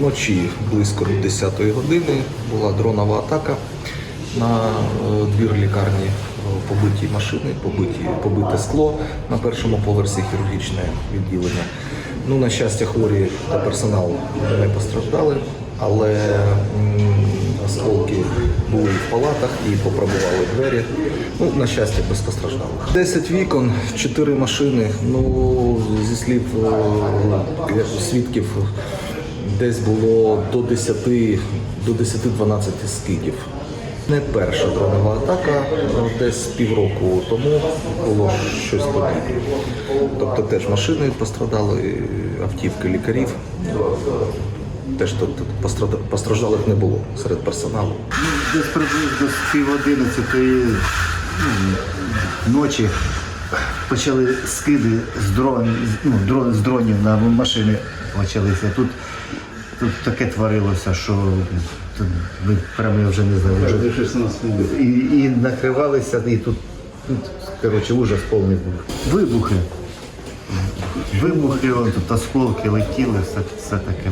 Вночі близько 10 години була дронова атака на е, двір лікарні. Е, Побиті машини, побиті, побите скло на першому поверсі хірургічне відділення. Ну, на щастя, хворі та персонал не постраждали, але осколки були в палатах і попробували двері. Ну, на щастя, без постраждалих. 10 вікон, 4 машини. Ну, зі слів е, свідків, десь було до 10 до 10-12 скидів. Не перша дронова атака, ну, десь півроку тому було щось подібне. Тобто теж машини пострадали, автівки лікарів. Теж тут постраждалих не було серед персоналу. Десь приблизно з пів одинадцятої ну, ночі почали скиди з, дрон, ну, дрон, з дронів на машини почалися. Тут, тут таке творилося, що ви прямо я вже не знаю. Вже, і, і накривалися, і тут, тут коротше, ужас повний був. Вибухи. Вибухи, от, тут осколки летіли, все, все таке.